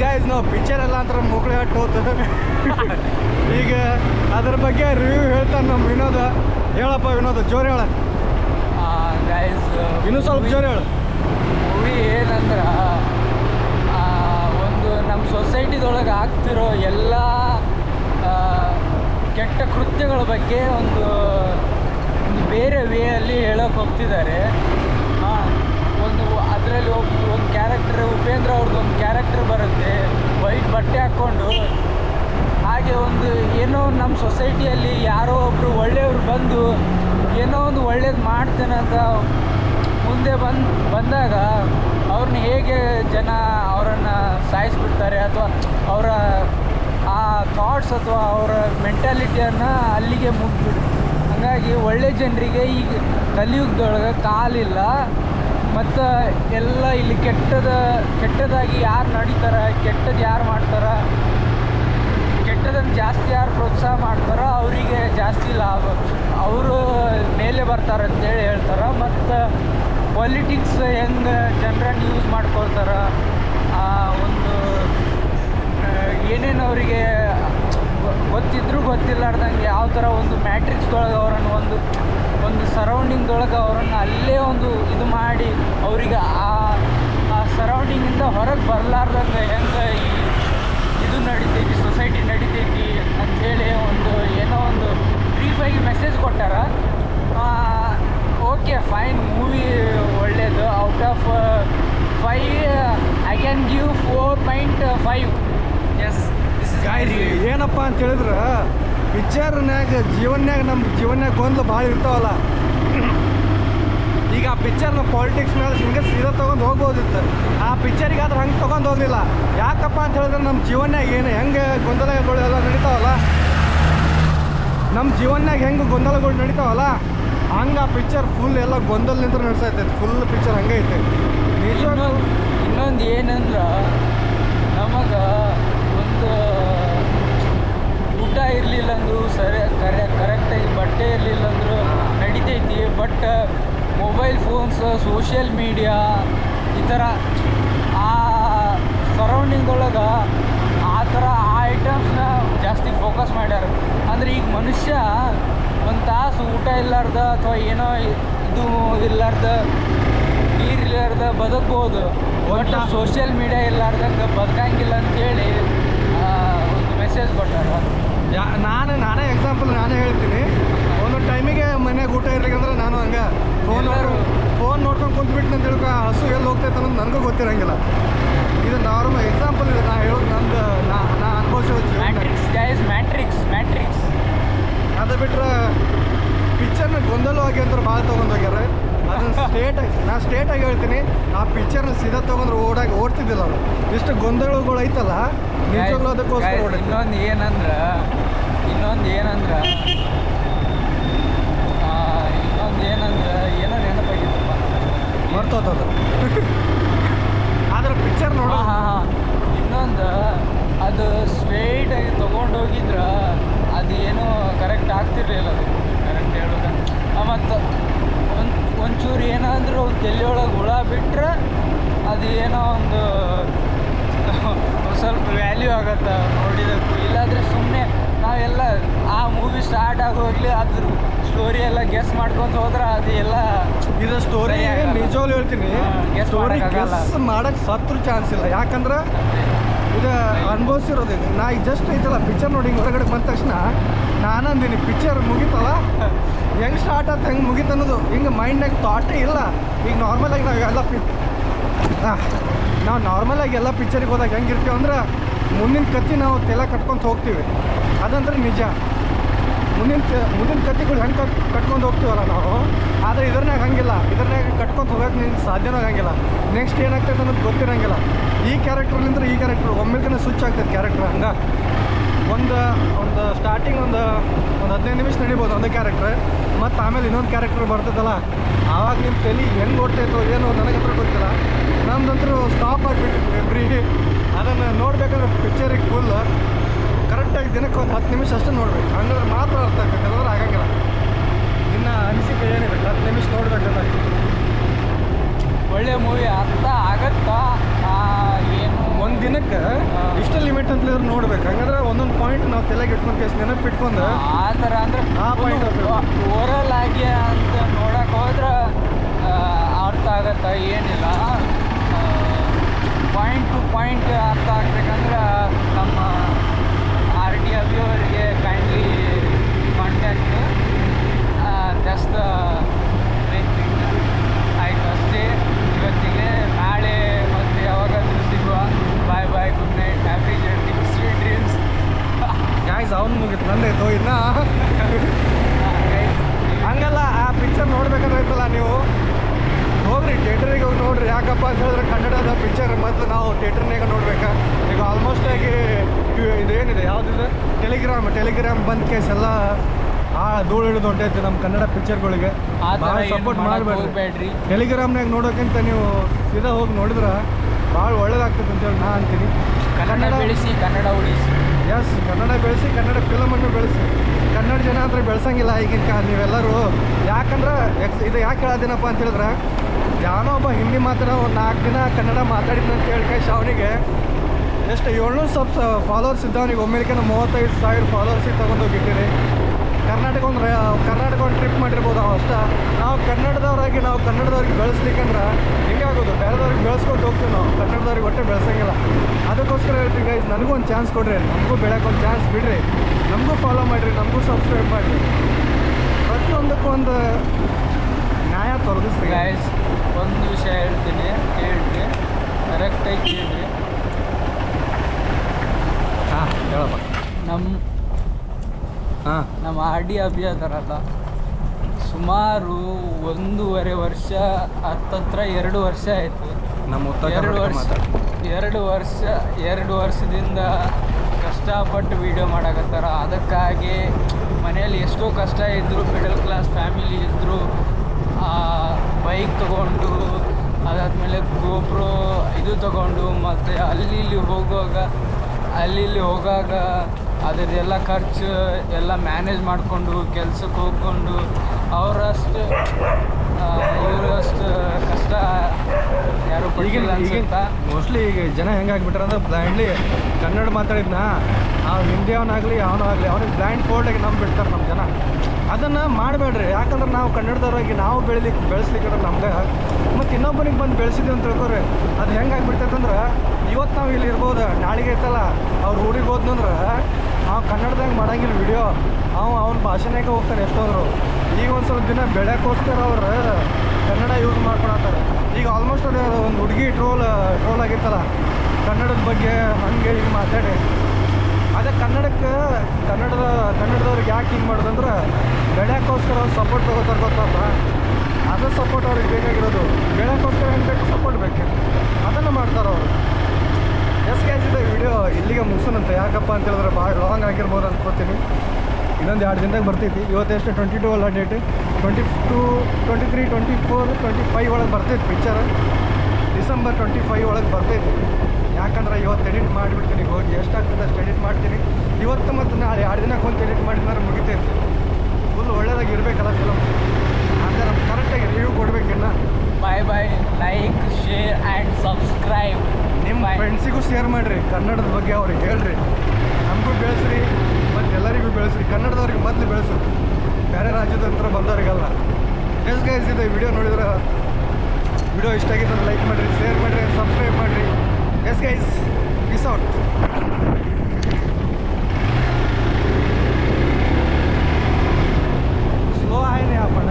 Guys ನಾವು picture ಎಲ್ಲ ಅಂತ ಮುಕ್ಳಿ ಹಟ್ಟು ಹೋಗ್ತದೆ. ಈಗ ಅದ್ರ ಬಗ್ಗೆ ರಿವ್ಯೂ ಹೇಳ್ತಾನೆ ನಮ್ಮ ವಿನೋದ. ಹೇಳಪ್ಪ ವಿನೋದ ಜೋರು ಹೇಳ. ಗೈಸ್ ಇನ್ನೂ ಸ್ವಲ್ಪ ಜೋರ್ ಹೇಳು. ಮೂವಿ ಏನಂದ್ರೆ ಒಂದು ನಮ್ಮ ಸೊಸೈಟಿದೊಳಗೆ ಆಗ್ತಿರೋ ಎಲ್ಲ ಕೆಟ್ಟ ಕೃತ್ಯಗಳ ಬಗ್ಗೆ ಒಂದು ಬೇರೆ ವೇ ಅಲ್ಲಿ ಹೇಳೋಕೆ ಹೋಗ್ತಿದ್ದಾರೆ. ಆ, ಒಬ್ಬ ಒಂದು ಕ್ಯಾರೆಕ್ಟರ್ ಉಪೇಂದ್ರ ಅವ್ರದ್ದು ಒಂದು ಕ್ಯಾರೆಕ್ಟರ್ ಬರುತ್ತೆ. ವೈಟ್ ಬಟ್ಟೆ ಹಾಕ್ಕೊಂಡು. ಹಾಗೆ ಒಂದು ಏನೋ ನಮ್ಮ ಸೊಸೈಟಿಯಲ್ಲಿ ಯಾರೋ ಒಬ್ಬರು ಒಳ್ಳೆಯವ್ರು ಬಂದು ಏನೋ ಒಂದು ಒಳ್ಳೇದು ಮಾಡ್ತೇನೆ ಅಂತ ಮುಂದೆ ಬಂದು, ಬಂದಾಗ ಅವ್ರನ್ನ ಹೇಗೆ ಜನ ಅವರನ್ನು ಸಾಯಿಸ್ಬಿಡ್ತಾರೆ ಅಥವಾ ಅವರ ಆ ಥಾಟ್ಸ್ ಅಥವಾ ಅವರ ಮೆಂಟಾಲಿಟಿಯನ್ನು ಅಲ್ಲಿಗೆ ಮುಗ್ಬಿಡು ಹಾಗಾಗಿ ಒಳ್ಳೆ ಜನರಿಗೆ ಈಗ ಕಲಿಯುಗದೊಳಗೆ ಕಾಲಿಲ್ಲ. ಮತ್ತು ಎಲ್ಲ ಇಲ್ಲಿ ಕೆಟ್ಟದ, ಕೆಟ್ಟದಾಗಿ ಯಾರು ನಡೀತಾರೆ ಕೆಟ್ಟದ್ದು ಯಾರು ಮಾಡ್ತಾರೆ ಕೆಟ್ಟದನ್ನು ಜಾಸ್ತಿ ಯಾರು ಪ್ರೋತ್ಸಾಹ ಮಾಡ್ತಾರೋ, ಅವರಿಗೆ ಜಾಸ್ತಿ ಲಾಭ. ಅವರು ಮೇಲೆ ಬರ್ತಾರೆ ಅಂತೇಳಿ ಹೇಳ್ತಾರೆ. ಮತ್ತು ಪೊಲಿಟಿಕ್ಸ್ ಹೆಂಗೆ ಜನರನ್ನು ಯೂಸ್ ಮಾಡ್ಕೊಳ್ತಾರೆ, ಆ ಒಂದು ಏನೇನು ಅವರಿಗೆ ಗೊತ್ತಿದ್ರೂ ಗೊತ್ತಿಲ್ಲಾರ್ದಂಗೆ ಯಾವ ಥರ ಒಂದು ಮ್ಯಾಟ್ರಿಕ್ಸ್ದೊಳಗೆ ಅವರನ್ನು ಒಂದು ಒಂದು ಸರೌಂಡಿಂಗ್ದೊಳಗೆ ಅವರನ್ನು ಅಲ್ಲೇ ಒಂದು ಇದು ಮಾಡಿ ಅವರಿಗೆ ಆ ಆ ಸರೌಂಡಿಂಗಿಂದ ಹೊರಗೆ ಬರಲಾರ್ದಂಗೆ ಹೆಂಗೆ ಈ ಇದು ನಡಿತೈತಿ ಸೊಸೈಟಿ ನಡಿತೈತಿ ಅಂಥೇಳಿ ಒಂದು ಏನೋ ಒಂದು ಬ್ರೀಫಾಗಿ ಮೆಸೇಜ್ ಕೊಟ್ಟಾರ. ಓಕೆ ಫೈನ್ ಮೂವಿ ಒಳ್ಳೇದು. Out of five I can give four point five yes this is guys ಏನಪ್ಪ ಅಂತ ಹೇಳಿದ್ರೆ ಪಿಕ್ಚರ್ನ್ಯಾಗ, ಜೀವನ್ಯಾಗ ನಮ್ಮ ಜೀವನ್ಯಾಗ ಗೊಂದಲ ಭಾಳ ಇರ್ತಾವಲ್ಲ. ಈಗ ಆ ಪಿಕ್ಚರ್ನ ಪಾಲಿಟಿಕ್ಸ್ ಮೇಲೆ ಹಿಂಗೆ ಸೀದಾ ತೊಗೊಂಡು ಹೋಗ್ಬೋದಿತ್ತು. ಆ ಪಿಕ್ಚರಿಗೆ ಆದ್ರೆ ಹಂಗೆ ತೊಗೊಂಡು ಹೋಗಲಿಲ್ಲ. ಯಾಕಪ್ಪ ಅಂತ ಹೇಳಿದ್ರೆ ನಮ್ಮ ಜೀವನ್ಯಾಗ ಏನು ಹೆಂಗೆ ಗೊಂದಲಗಳು ಎಲ್ಲ ನಡೀತಾವಲ್ಲ? ನಮ್ಮ ಜೀವನ್ಯಾಗ ಹೆಂಗೆ ಗೊಂದಲಗಳು ನಡೀತಾವಲ್ಲ? ಹಂಗೆ ಆ ಪಿಕ್ಚರ್ ಫುಲ್ ಎಲ್ಲ ಗೊಂದಲದಿಂದ ನಡೆಸೈತೆ. ಫುಲ್ ಪಿಕ್ಚರ್ ಹಂಗೆ ಐತೆ ನಿಜ ಇನ್ನೊಂದು ಏನಂದ್ರೆ ನಮಗೆ ಒಂದು ಊಟ ಇರಲಿಲ್ಲ ಅಂದ್ರು ಸರಿ ಕರೆ ಕರೆಕ್ಟಾಗಿ ಬಟ್ಟೆ ಇರಲಿಲ್ಲ ಅಂದ್ರು ನಡಿತೈತಿ ಬಟ್ ಫೋನ್ಸ್ ಸೋಷಿಯಲ್ ಮೀಡಿಯಾ ಈ ಥರ ಆ ಸರೌಂಡಿಂಗ್ದೊಳಗೆ ಆ ಥರ ಆ ಐಟಮ್ಸ್ನ ಜಾಸ್ತಿ ಫೋಕಸ್ ಮಾಡ್ಯಾರ. ಅಂದರೆ ಈಗ ಮನುಷ್ಯ ಒಂದು ತಾಸು ಊಟ ಇಲ್ಲಾರ್ದ ಅಥವಾ ಏನೋ ಇದು ಇಲ್ಲಾರ್ದ ನೀರು ಇಲ್ಲಾರ್ದ ಬದುಕ್ಬೋದು. ಬಟ್ ಸೋಷಿಯಲ್ ಮೀಡಿಯಾ ಇಲ್ಲಾರ್ದಂಗೆ ಬದುಕಂಗಿಲ್ಲ ಅಂತೇಳಿ ಒಂದು ಮೆಸೇಜ್ ಕೊಟ್ಟಾರ. ಯಾ ನಾನು ನಾನೇ ಎಕ್ಸಾಂಪಲ್ ನಾನೇ ಹೇಳ್ತೀನಿ. ಟೈಮಿಗೆ ಮನೆಗೆ ಊಟ ಇರ್ಲಿಕ್ಕಂದ್ರೆ ನಾನು ಹಂಗೆ ಫೋನ್ ಫೋನ್ ನೋಡ್ಕೊಂಡು ಕುಂತ್ಬಿಟ್ಟು ನಾನು ತಿಳ್ಕೊ ಹಸು ಎಲ್ಲಿ ಹೋಗ್ತೈತೆ ಅನ್ನೋದು ನನಗೂ ಗೊತ್ತಿರಂಗಿಲ್ಲ. ಇದು ನಾರ್ಮಲ್ ಎಕ್ಸಾಂಪಲ್ ಇದೆ. ನಾ ಹೇಳೋದು ನಂದು ನಾ ನಾ ಅನುಭವಿಸೋ ಜೀವನ ಮ್ಯಾಟ್ರಿಕ್ಸ್ ಗೈಸ್ ಮ್ಯಾಟ್ರಿಕ್ಸ್ ಮ್ಯಾಟ್ರಿಕ್ಸ್ ಅದು ಬಿಟ್ರೆ ಪಿಕ್ಚರ್ನ ಗೊಂದಲವಾಗಿ ಅಂತ ಭಾಳ ತೊಗೊಂಡೋಗ್ಯಾರ ಅದನ್ನ ಸ್ಟೇಟ್ ನಾ ಸ್ಟೇಟಾಗಿ ಹೇಳ್ತೀನಿ. ಆ ಪಿಕ್ಚರ್ನ ಸೀದಾ ತೊಗೊಂಡ್ರೆ ಓಡಾಗಿ ಓಡ್ತಿದ್ದಿಲ್ಲ ಅವರು. ಎಷ್ಟು ಗೊಂದಲಗಳು ಐತಲ್ಲ ನಿಜವಾಗ್ಲೂ ಅದಕ್ಕೋಸ್ಕರ ಇನ್ನೊಂದು ಏನಂದ್ರೆ ಇನ್ನೊಂದು ಏನಂದ್ರೆ ಆ, ಇನ್ನೊಂದು ಏನಂದ್ರೆ ಏನೋ ನೆನಪಾಗಿತ್ತಪ್ಪ ಆದ್ರೆ ಪಿಕ್ಚರ್ ನೋಡೋ. ಇನ್ನೊಂದು, ಅದು ಸ್ಟ್ರೈಟಾಗಿ ತೊಗೊಂಡೋಗಿದ್ರ ಅದು ಏನೋ ಕರೆಕ್ಟ್ ಆಗ್ತಿರ್ಲಿಲ್ಲ ಅದು. ಕರೆಕ್ಟ್ ಹೇಳೋದು. ಮತ್ತು ಒಂದು, ಒಂಚೂರು ಏನಾದರೂ ತಲೆಯೊಳಗೆ ಹುಳ ಬಿಟ್ಟರೆ ಅದು ಏನೋ ಒಂದ್ ಸ್ವಲ್ಪ ವ್ಯಾಲ್ಯೂ ಆಗತ್ತೆ ನೋಡಿದಕ್ಕೂ. ಇಲ್ಲಾಂದರೆ ಸುಮ್ಮನೆ ನಾವೆಲ್ಲ ಆ ಮೂವಿ ಸ್ಟಾರ್ಟ್ ಆಗೋಗ್ಲಿ ಅದ್ರ ಸ್ಟೋರಿ ಎಲ್ಲ ಗೆಸ್ ಮಾಡ್ಕೊಂತ ಹೋದ್ರೆ ಅದು ಎಲ್ಲ ಇದು ಸ್ಟೋರಿ. ನಿಜವಾಗ್ಲೂ ಹೇಳ್ತೀನಿ. ಸ್ಟೋರಿ. ಗೆಸ್ ಮಾಡಕ್ ಸತ್ರು ಚಾನ್ಸ್ ಇಲ್ಲ. ಯಾಕಂದ್ರೆ ಇದು ಅನುಭವಿಸಿರೋದು ಇದು. ನಾ ಈಗ ಜಸ್ಟ್ ಐತಲ್ಲ ಪಿಕ್ಚರ್ ನೋಡಿ ಹೊರಗಡೆ ಬಂದ ತಕ್ಷಣ ನಾನು ಅಂದೀನಿ ಪಿಕ್ಚರ್ ಮುಗಿತಲ್ಲ? ಹೆಂಗೆ ಸ್ಟಾರ್ಟ್ ಆಯ್ತು ಹೆಂಗೆ ಮುಗೀತು ಅನ್ನೋದು ಹಿಂಗೆ ಮೈಂಡ್ನಾಗ ಥಾಟೇ ಇಲ್ಲ. ಈಗ ನಾರ್ಮಲಾಗಿ ನಾವು ಎಲ್ಲ ನಾವು ನಾರ್ಮಲಾಗಿ ಎಲ್ಲ ಪಿಕ್ಚರಿಗೆ ಹೋದಾಗ ಹೆಂಗೆ ಇರ್ತೀವಿ ಅಂದ್ರೆ ಮುಂದಿನ ಕತ್ತಿ ನಾವು ತೆಲ ಕಟ್ಕೊಂತ ಹೋಗ್ತೀವಿ. ಅದಂದ್ರೆ ನಿಜ. ಮುಂದಿನ ಮುಂದಿನ ಕತ್ತಿಗಳು ಹೆಂಗೆ ಕಟ್, ಕಟ್ಕೊಂಡು ಹೋಗ್ತೀವಲ್ಲ ನಾವು? ಆದರೆ ಇದ್ರನ್ಯಾಗ ಹಂಗಿಲ್ಲ. ಇದ್ರನ್ಯಾಗ ಕಟ್ಕೊಂಡು ಹೋಗಕ್ಕೆ ನಿನ್ನ ಸಾಧ್ಯನೂ ಆಗಂಗಿಲ್ಲ ನೆಕ್ಸ್ಟ್ ಏನಾಗ್ತೈತೆ ಅನ್ನೋದು ಗೊತ್ತಿರಂಗಿಲ್ಲ. ಈ ಕ್ಯಾರೆಕ್ಟರ್ಲಿಂದ ಈ ಕ್ಯಾರೆಕ್ಟರ್ ಒಮ್ಮೆಲ್ಕನೇ ಸ್ವಿಚ್ ಆಗ್ತೈತೆ ಕ್ಯಾರೆಕ್ಟರ್ ಹಂಗೆ. ಒಂದು ಒಂದು ಸ್ಟಾರ್ಟಿಂಗ್ ಒಂದು ಒಂದು ಹದಿನೈದು ನಿಮಿಷ ನಡಿಬೋದು ಒಂದು ಕ್ಯಾರೆಕ್ಟ್ರ್ ಮತ್ತು ಆಮೇಲೆ ಇನ್ನೊಂದು ಕ್ಯಾರೆಕ್ಟ್ರ್ ಬರ್ತದಲ್ಲ? ಆವಾಗ ನಿಮ್ಮ ತಲೆ ಹೆಂಗೆ ಓಡ್ತೈತೋ ಏನೋ ನನಗೆ ಹತ್ರ ಗೊತ್ತಿಲ್ಲ. ನಮ್ದಂತರೂ ಸ್ಟಾಪ್ ಆಗಿಬಿಟ್ಟಿತ್ತು ಮೆಮ್ರಿ ಅದನ್ನು ನೋಡ್ಬೇಕಂದ್ರೆ ಪಿಕ್ಚರಿಗೆ ಫುಲ್ ಕರೆಕ್ಟಾಗಿ ದಿನಕ್ಕೆ ಒಂದು ಹತ್ತು ನಿಮಿಷ ಅಷ್ಟೇ ನೋಡ್ಬೇಕು. ಹಂಗಾದ್ರೆ ಮಾತ್ರ ಅರ್ಥ ಆಗ್ತೈತೆ ಅಲ್ಲದ್ರೆ ಆಗಂಗಿಲ್ಲ ಇನ್ನು ಅನಿಸಿಕೆ ಏನಿದೆ ಹತ್ತು ನಿಮಿಷ ನೋಡ್ಬೇಕಂದ್ರೆ ಒಳ್ಳೆ ಮೂವಿ ಅರ್ಥ ಆಗತ್ತಾ ಆ, ಏನು ಒಂದು ದಿನಕ್ಕೆ ಹಾ. ಇಷ್ಟು ಲಿಮಿಟ್ ಅಂತ ನೋಡ್ಬೇಕು ಹಂಗಂದ್ರೆ ಒಂದೊಂದು ಪಾಯಿಂಟ್ ನಾವು ತಲೆಗೆ ಇಟ್ಕೊಂಡು ಕೇಸ್ ನೆನಪಿಟ್ಕೊಂಡು ಆ ಥರ ಅಂದ್ರೆ ಆ ಪಾಯಿಂಟ್. ಓವರಲ್ ಆಗಿ ಅಂತ ನೋಡಕ್ ಹೋದ್ರೆ ಆ, ಅರ್ಥ ಆಗತ್ತ ಏನಿಲ್ಲ ಪಾಯಿಂಟ್ ಟು ಪಾಯಿಂಟ್ ಅರ್ಥ ಆಗ್ಬೇಕಂದ್ರೆ ನಮ್ಮ ಆರ್ ಡಿ ಅಭಿ ಅವರಿಗೆ kindly contact us the main thing ಆಯ್ತು ಅಷ್ಟೇ ಇವತ್ತಿಗೆ ನಾಳೆ ಮತ್ತೆ ಯಾವಾಗಾದ್ರೂ ಸಿಗುವ bye bye good night happy journey sweet dreams guys ಅವ್ನು ಮುಗಿತು ನಂದಾಯ್ತು ಇನ್ನ ಹಂಗಲ್ಲ ಆ ಪಿಕ್ಚರ್ ನೋಡ್ಬೇಕಂದ್ರೆ ಐತಲ್ಲ ನೀವು ಹೋಗ್ರಿ ಥಿಯೇಟ್ರಿಗೆ ಹೋಗಿ ನೋಡ್ರಿ ಯಾಕಪ್ಪ ಅಂತ ಹೇಳಿದ್ರೆ ಕನ್ನಡದ ಪಿಕ್ಚರ್ ಮತ್ತು ನಾವು ಥಿಯೇಟರ್ನಾಗ ನೋಡ್ಬೇಕಾ. ಈಗ ಆಲ್ಮೋಸ್ಟ್ ಆಗಿ ಇದೇನಿದೆ ಯಾವುದಿದೆ? ಟೆಲಿಗ್ರಾಮ್ ಟೆಲಿಗ್ರಾಮ್ ಬಂದ ಕೇಸ್ ಎಲ್ಲ ಆ ಧೂಳು ಹಿಡಿದು ಹೊಂಟೈತೆ ನಮ್ಮ ಕನ್ನಡ ಪಿಕ್ಚರ್ಗಳಿಗೆ ಸಪೋರ್ಟ್ ಮಾಡಬೇಡ್ರಿ. ಟೆಲಿಗ್ರಾಮ್ನಾಗ ನೋಡೋಕ್ಕಿಂತ ನೀವು ಸೀದಾ ಹೋಗಿ ನೋಡಿದ್ರೆ ಭಾಳ ಒಳ್ಳೇದಾಗ್ತದೆ ಅಂತೇಳಿ ನಾ ಅಂತೀನಿ. ಕನ್ನಡ ಬೆಳೆಸಿ ಕನ್ನಡ ಉಳಿಸಿ. ಎಸ್ ಕನ್ನಡ ಬೆಳೆಸಿ ಕನ್ನಡ ಫಿಲಮನ್ನು ಬೆಳೆಸಿ. ಕನ್ನಡ ಜನ ಅಂದರೆ ಬೆಳೆಸಂಗಿಲ್ಲ ಈಗಿನ ಕಾಲ ನೀವೆಲ್ಲರೂ. ಯಾಕಂದ್ರೆ ಎಕ್ಸ್ ಇದು ಯಾಕೆ ಹೇಳೋದೇನಪ್ಪ ಅಂತ ಹೇಳಿದ್ರೆ ಯಾವನೋ ಒಬ್ಬ ಹಿಂದಿ ಮಾತ್ರ ಒಂದು ನಾಲ್ಕು ದಿನ ಕನ್ನಡ ಮಾತಾಡಿದ್ನ ಅಂತ ಹೇಳಿ ಅವನಿಗೆ ಎಷ್ಟು ಏಳ್ನೂರು ಸಬ್ ಫಾಲೋವರ್ಸ್ ಇದ್ದವನಿಗೆ ಒಮ್ಮೆಲಿಕನ ಮೂವತ್ತೈದು ಸಾವಿರ ಫಾಲೋವರ್ಸಿಗೆ ತೊಗೊಂಡೋಗಿಟ್ಟಿರಿ ಕರ್ನಾಟಕ ಒಂದು ಕರ್ನಾಟಕ ಒಂದು ಟ್ರಿಪ್ ಮಾಡಿರ್ಬೋದು ಅಷ್ಟ. ನಾವು ಕನ್ನಡದವರಾಗಿ ನಾವು ಕನ್ನಡದವ್ರಿಗೆ ಬೆಳೆಸ್ಲಿಕ್ಕಂದ್ರೆ ಹಿಂಗಾಗೋದು ಬೇರೆದವ್ರಿಗೆ ಬೆಳೆಸ್ಕೊಂಡು ಹೋಗ್ತೀವಿ ನಾವು. ಕನ್ನಡದವ್ರಿಗೆ ಒಟ್ಟೆ ಬೆಳೆಸಂಗಿಲ್ಲ. ಅದಕ್ಕೋಸ್ಕರ ಹೇಳ್ತೀವಿ ಗೈಸ್ ನನಗೂ ಒಂದು ಚಾನ್ಸ್ ಕೊಡ್ರಿ. ನಮಗೂ ಬೆಳಕ್ಕೆ ಒಂದು ಚಾನ್ಸ್ ಬಿಡ್ರಿ. ನಮಗೂ ಫಾಲೋ ಮಾಡಿರಿ, ನಮಗೂ ಸಬ್ಸ್ಕ್ರೈಬ್ ಮಾಡಿರಿ. ಪ್ರತಿಯೊಂದಕ್ಕೂ ಒಂದು ತೊಲಗಿಸ್ರಿ ಗೈಸ್ ಒಂದು ವಿಷಯ ಹೇಳ್ತೀನಿ ಕೇಳ್ರಿ ಕರೆಕ್ಟಾಗಿ ಕೇಳ್ರಿ. ಹಾಂ ಹೇಳಪ್ಪ. ನಮ್ಮ ಹಾಂ. ನಮ್ಮ ಆರ್ ಡಿ ಅಭಿ ಅದರಲ್ಲ ಸುಮಾರು ಒಂದೂವರೆ ವರ್ಷ ಹತ್ತತ್ರ ಎರಡು ವರ್ಷ ಆಯಿತು. ನಮ್ಮ ಎರಡು ವರ್ಷ ಎರಡು ವರ್ಷ ಎರಡು ವರ್ಷದಿಂದ ಕಷ್ಟಪಟ್ಟು ವೀಡಿಯೋ ಮಾಡಕತ್ತಾರ. ಅದಕ್ಕಾಗಿ ಮನೆಯಲ್ಲಿ ಎಷ್ಟೋ ಕಷ್ಟ ಇದ್ದರೂ ಮಿಡಲ್ ಕ್ಲಾಸ್ ಫ್ಯಾಮಿಲಿ ಇದ್ದರು ತಗೊಂಡು ಅದಾದಮೇಲೆ ಗೋಪ್ರೋ ಇದು ತಗೊಂಡು ಮತ್ತು ಅಲ್ಲಿ ಇಲ್ಲಿ ಹೋಗುವಾಗ ಅಲ್ಲಿ ಇಲ್ಲಿ ಹೋಗಾಗ ಅದರದೆಲ್ಲ ಖರ್ಚು ಎಲ್ಲ ಮ್ಯಾನೇಜ್ ಮಾಡಿಕೊಂಡು ಕೆಲ್ಸಕ್ಕೆ ಹೋಗ್ಕೊಂಡು ಅವರಷ್ಟು ಇವರು ಅಷ್ಟು ಕಷ್ಟ ಯಾರು ಪಡಿಗಿಲ್ಲ ಅನ್ಸುತ್ತಾ? ಮೋಸ್ಟ್ಲಿ ಈಗ ಜನ ಹೆಂಗಾಗ್ಬಿಟ್ರೆ ಅಂದ್ರೆ ಬ್ಲೈಂಡ್ಲಿ ಕನ್ನಡ ಮಾತಾಡಿದ್ನ ಆ ಹಿಂದಿಯವನಾಗಲಿ ಅವನಾಗಲಿ ಅವ್ನಿಗೆ ಬ್ಲೈಂಡ್ ಫೋಲ್ಡಾಗಿ ನಂಬಿಡ್ತಾರೆ ನಮ್ಮ ಜನ. ಅದನ್ನು ಮಾಡಬೇಡ್ರಿ. ಯಾಕಂದ್ರೆ ನಾವು ಕನ್ನಡದವರಾಗಿ ನಾವು ಬೆಳಿಲಿಕ್ಕೆ ಬೆಳೆಸ್ಲಿಕ್ಕೆ ನಮ್ಗೆ ಮತ್ತು ಇನ್ನೊಬ್ಬನಿಗೆ ಬಂದು ಬೆಳೆಸಿದ್ವಿ ಅಂತ ತಿಳ್ಕೊರಿ. ಅದು ಹೆಂಗಾಗ್ಬಿಡ್ತೈತಂದ್ರೆ ಇವತ್ತು ನಾವು ಇಲ್ಲಿ ಇರ್ಬೋದು, ನಾಳೆಗೆ ಐತಲ್ಲ, ಅವ್ರು ಊರಿಗೆ ಹೋದ್ನಂದ್ರೆ ನಾವು ಕನ್ನಡದಾಗ ಮಾಡಂಗಿಲ್ಲ ವಿಡಿಯೋ. ಅವ ಅವ್ನ ಭಾಷೆನಾಗೆ ಹೋಗ್ತಾನೆ ಎಷ್ಟೋದ್ರು. ಈಗ ಒಂದು ಸ್ವಲ್ಪ ದಿನ ಬೆಳೆಯೋಕ್ಕೋಸ್ಕರ ಅವ್ರು ಕನ್ನಡ ಯೂಸ್ ಮಾಡ್ಕೊಳತ್ತಾರೆ. ಈಗ ಆಲ್ಮೋಸ್ಟ್ ಅದೇ ಒಂದು ಹುಡುಗಿ ಟ್ರೋಲ್ ಟ್ರೋಲ್ ಆಗಿತ್ತಲ್ಲ. ಕನ್ನಡದ ಬಗ್ಗೆ ಹಂಗೆ ಹಿಂಗೆ ಮಾತಾಡಿ. ಅದೇ ಕನ್ನಡಕ್ಕೆ ಕನ್ನಡದ ಕನ್ನಡದವ್ರಿಗೆ ಯಾಕೆ ಹಿಂಗೆ ಮಾಡೋದಂದ್ರೆ ಬೆಳೆಯೋಕ್ಕೋಸ್ಕರ ಅವ್ರು ಸಪೋರ್ಟ್ ತಗೋತಾರೆ ಗೊತ್ತಪ್ಪ ಅದೇ ಸಪೋರ್ಟ್ ಅವ್ರಿಗೆ ಬೇಕಾಗಿರೋದು. ಬೆಳೆಯೋಕ್ಕೋಸ್ಕರ ಏನು ಬೇಕು ಸಪೋರ್ಟ್ ಬೇಕು? ಅದನ್ನು ಮಾಡ್ತಾರೆ ಅವರು. ಎಸ್ ಇದೆ ವಿಡಿಯೋ ಇಲ್ಲಿಗೆ ಮುಗಿಸೋಣಂತೆ. ಯಾಕಪ್ಪ ಅಂತ ಹೇಳಿದ್ರೆ ಭಾಳ ಲಾಂಗ್ ಆಗಿರ್ಬೋದು ಅನ್ಕೋತೀನಿ. ಇನ್ನೊಂದು ಎರಡು ದಿನದಾಗ ಬರ್ತೈತಿ. ಇವತ್ತು ಎಷ್ಟು ಟ್ವೆಂಟಿ ಟು ಅಲ್ಲ date twenty two twenty three twenty four twenty five ಒಳಗೆ ಬರ್ತೈತಿ ಪಿಕ್ಚರ್ ಡಿಸೆಂಬರ್ ಟ್ವೆಂಟಿ ಫೈವ್ ಒಳಗೆ ಬರ್ತೈತಿ ಯಾಕಂದ್ರೆ ಇವತ್ತು ಎಡಿಟ್ ಮಾಡಿಬಿಡ್ತೀನಿ ಹೋಗಿ ಎಷ್ಟಾಗ್ತದೆ ಅಷ್ಟು ಎಡಿಟ್ ಮಾಡ್ತೀನಿ. ಇವತ್ತು ಮತ್ತು ನಾಳೆ ಎರಡು ದಿನಕ್ಕೆ ಒಂದು ಎಡಿಟ್ ಮಾಡಿದ್ರೆ ಮುಗಿತೈತಿ. ಫುಲ್ ಒಳ್ಳೇದಾಗಿ ಇರಬೇಕಲ್ಲ ಫಿಲಮ್ ಅಂದರೆ ಕರೆಕ್ಟಾಗಿ review ಕೊಡಬೇಕಿನ್ನ bye bye like share and subscribe ನಿಮ್ಮ ಫ್ರೆಂಡ್ಸಿಗೂ ಶೇರ್ ಮಾಡಿರಿ. ಕನ್ನಡದ ಬಗ್ಗೆ ಅವ್ರಿಗೆ ಹೇಳ್ರಿ. ನಮಗೂ ಬೆಳೆಸ್ರಿ ಮತ್ತು ಎಲ್ಲರಿಗೂ ಬೆಳೆಸ್ರಿ. ಕನ್ನಡದವ್ರಿಗೆ ಮೊದಲು ಬೆಳೆಸ್ರಿ ಬೇರೆ ರಾಜ್ಯದ ಹತ್ರ ಬಂದವ್ರಿಗೆಲ್ಲ. ಎಸ್ ಗೈಸ್ ಇದೆ ವಿಡಿಯೋ ನೋಡಿದ್ರೆ ವಿಡಿಯೋ ಇಷ್ಟ ಆಗಿದ್ರೆ ಲೈಕ್ ಮಾಡಿರಿ, ಶೇರ್ ಮಾಡಿರಿ ಸಬ್ಸ್ಕ್ರೈಬ್ ಮಾಡಿರಿ. Yes guys miss out slow आहे आपण